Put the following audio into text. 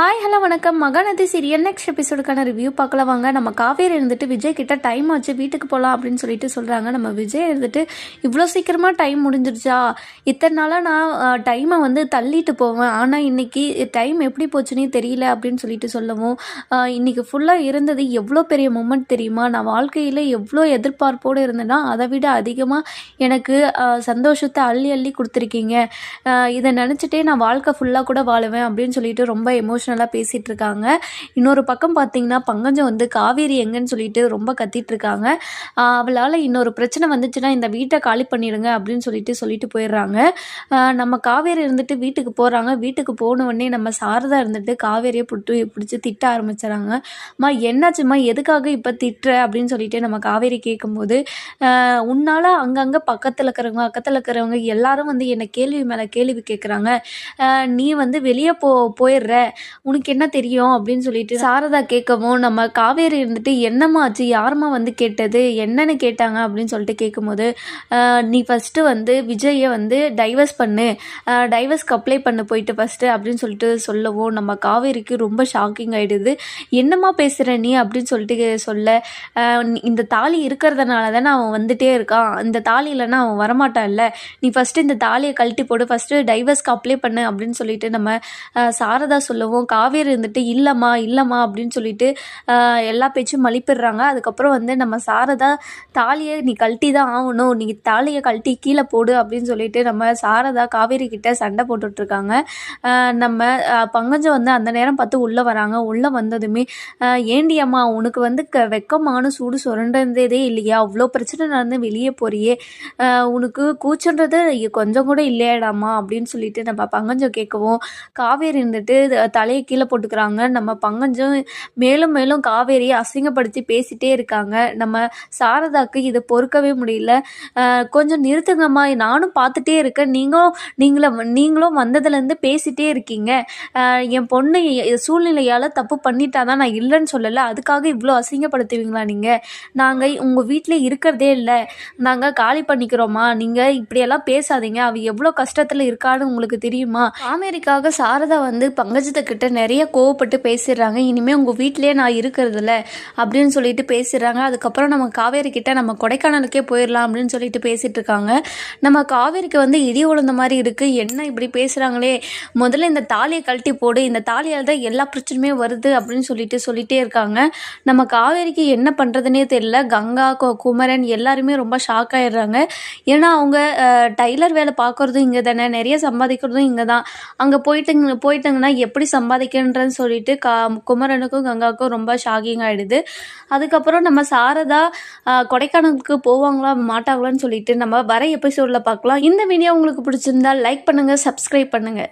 Hi hello வணக்கம். Mahanadi serial next எபிசோடுக்கான review பார்க்கலாம் வாங்க நம்ம காவேரி இருந்துட்டு விஜய் கிட்ட டைம் ஆச்சு. வீட்டுக்கு போகலாம் அப்படின்னு சொல்லிட்டு சொல்கிறாங்க நம்ம விஜய் இருந்துட்டு இவ்வளோ சீக்கிரமாக டைம் முடிஞ்சிருச்சா? இத்தனை நாளாக நான் டைமை வந்து தள்ளிட்டு போவேன். ஆனால் இன்றைக்கி டைம் எப்படி போச்சுன்னே தெரியல அப்படின்னு சொல்லிட்டு சொல்லவும் இன்றைக்கி ஃபுல்லாக இருந்தது எவ்வளோ பெரிய மூமெண்ட் தெரியுமா? நான் வாழ்க்கையில் எவ்வளோ எதிர்பார்ப்போடு இருந்தேன்னா அதை விட அதிகமாக எனக்கு சந்தோஷத்தை அள்ளி அள்ளி கொடுத்துருக்கீங்க. இதை நினச்சிட்டே நான் வாழ்க்கை ஃபுல்லாக கூட வாழுவேன் அப்படின்னு சொல்லிட்டு ரொம்ப எமோஷன் எமோஷ்னலாக பேசிகிட்டு இருக்காங்க இன்னொரு பக்கம் பார்த்தீங்கன்னா பங்கஜம் வந்து காவேரி எங்கன்னு சொல்லிட்டு ரொம்ப கத்திட்டு இருக்காங்க அவளால் இன்னொரு பிரச்சனை வந்துச்சுன்னா இந்த வீட்டை காலி பண்ணிடுங்க அப்படின்னு சொல்லிட்டு சொல்லிட்டு போயிடுறாங்க. நம்ம காவேரி இருந்துட்டு வீட்டுக்கு போகிறாங்க வீட்டுக்கு போன உடனே நம்ம சாரதா இருந்துட்டு காவேரியை புட்டு பிடிச்சி திட்ட ஆரம்பிச்சிடறாங்க அம்மா என்னாச்சும்மா? எதுக்காக இப்போ திட்டுற? அப்படின்னு சொல்லிட்டு நம்ம காவேரி கேட்கும்போது உன்னால் அங்கங்கே பக்கத்தில் இருக்கிறவங்க பக்கத்தில் இருக்கிறவங்க எல்லாரும் வந்து என்னை கேள்வி மேலே கேள்வி கேட்குறாங்க நீ வந்து வெளியே போ போயிடுற. உனக்கு என்ன தெரியும் அப்படின்னு சொல்லிட்டு சாரதா கேட்கவும் நம்ம காவேரி இருந்துட்டு என்னம்மா ஆச்சு? யாரும்மா வந்து கேட்டது? என்னன்னு கேட்டாங்க அப்படின்னு சொல்லிட்டு கேட்கும்போது நீ ஃபஸ்ட்டு வந்து விஜயை வந்து டைவர்ஸ் பண்ணு. டைவர்ஸ்க்கு அப்ளை பண்ண போயிட்டு ஃபஸ்ட்டு அப்படின்னு சொல்லிட்டு சொல்லவும் நம்ம காவேரிக்கு ரொம்ப ஷாக்கிங் ஆகிடுது என்னம்மா பேசுகிற நீ? அப்படின்னு சொல்லிட்டு சொல்ல இந்த தாலி இருக்கிறதுனால தானே அவன் வந்துட்டே இருக்கான். இந்த தாலி இல்லைன்னா அவன் வரமாட்டான்ல நீ ஃபஸ்ட்டு இந்த தாலியை கழட்டி போடு. ஃபஸ்ட்டு டைவர்ஸ்க்கு அப்ளை பண்ணு. அப்படின்னு சொல்லிட்டு நம்ம சாரதா சொல்லவும் காவேரி இருந்துட்டு இல்லைம்மா இல்லைம்மா அப்படின்னு சொல்லிட்டு எல்லா பேச்சும் மலிப்பிடுறாங்க. அதுக்கப்புறம் வந்து நம்ம சாரதா தாலியை நீ கழட்டி தான் ஆகணும். நீ தாலியை கழட்டி கீழே போடு அப்படின்னு சொல்லிட்டு நம்ம சாரதா காவேரி கிட்ட சண்டை போட்டுட்ருக்காங்க. நம்ம பங்கஞ்சம் பங்கஜம் வந்து அந்த நேரம் பார்த்து உள்ளே வராங்க. உள்ளே வந்ததுமே ஏண்டி அம்மா உனக்கு வந்து க வெக்கமான சூடு சுரண்டதே இல்லையா? அவ்வளோ பிரச்சனை நடந்து வெளியே போறியே. உனக்கு கூச்சன்றது கொஞ்சம் கூட இல்லையாடாமா அப்படின்னு சொல்லிட்டு நம்ம பங்கஞ்சம் கேட்கவும் காவேரி இருந்துட்டு தலை தலையை கீழே போட்டுக்கிறாங்க. நம்ம பங்கஜம் மேலும் மேலும் காவேரியை அசிங்கப்படுத்தி பேசிட்டே இருக்காங்க. நம்ம சாரதாக்கு இதை பொறுக்கவே முடியல. கொஞ்சம் நிறுத்துங்கம்மா. நானும் பார்த்துட்டே இருக்கேன். நீங்களும் நீங்களும் நீங்களும் வந்ததுலேருந்து பேசிட்டே இருக்கீங்க. என் பொண்ணு சூழ்நிலையால் தப்பு பண்ணிட்டா தான் நான் இல்லைன்னு சொல்லலை. அதுக்காக இவ்வளோ அசிங்கப்படுத்துவீங்களா நீங்கள் நாங்கள் உங்கள் வீட்டில் இருக்கிறதே இல்லை. நாங்கள் காலி பண்ணிக்கிறோமா? நீங்கள் இப்படியெல்லாம் பேசாதீங்க. அவ எவ்வளோ கஷ்டத்தில் இருக்கான்னு உங்களுக்கு தெரியுமா? காவேரிக்காக சாரதா வந்து பங்கஜத்தை கிட்ட நிறைய கோவப்பட்டு பேசிடுறாங்க. இனிமேல் உங்கள் வீட்டிலேயே நான் இருக்கிறதில்ல அப்படின்னு சொல்லிட்டு பேசிடுறாங்க. அதுக்கப்புறம் நம்ம காவேரி கிட்ட நம்ம கொடைக்கானலுக்கே போயிடலாம் அப்படின்னு சொல்லிட்டு பேசிட்டு இருக்காங்க. நம்ம காவேரிக்கு வந்து இடி உழுந்த மாதிரி இருக்குது என்ன இப்படி பேசுகிறாங்களே முதல்ல இந்த தாலியை கழட்டி போடு. இந்த தாலியால் தான் எல்லா பிரச்சனையுமே வருது அப்படின்னு சொல்லிட்டு சொல்லிட்டே இருக்காங்க. நம்ம காவேரிக்கு என்ன பண்ணுறதுனே தெரியல. கங்கா குமரன் எல்லாருமே ரொம்ப ஷாக் ஆயிடுறாங்க. ஏன்னா அவங்க டைலர் வேலை பார்க்குறதும் இங்கே தானே நிறைய சம்பாதிக்கிறதும் இங்கே தான் அங்கே போயிட்டுங்க போயிட்டாங்கன்னா எப்படி சம்பாதிக்கிறன்றன்னு சொல்லிட்டு கா குமரனுக்கும் கங்காவுக்கும் ரொம்ப ஷாக்கிங் ஆகிடுது அதுக்கப்புறம் நம்ம சாரதா கொடைக்கானலுக்கு போவாங்களா மாட்டாங்களான்னு சொல்லிட்டு நம்ம வர எபிசோடில் பார்க்கலாம். இந்த வீடியோ உங்களுக்கு பிடிச்சிருந்தா லைக் பண்ணுங்கள் சப்ஸ்கிரைப் பண்ணுங்கள்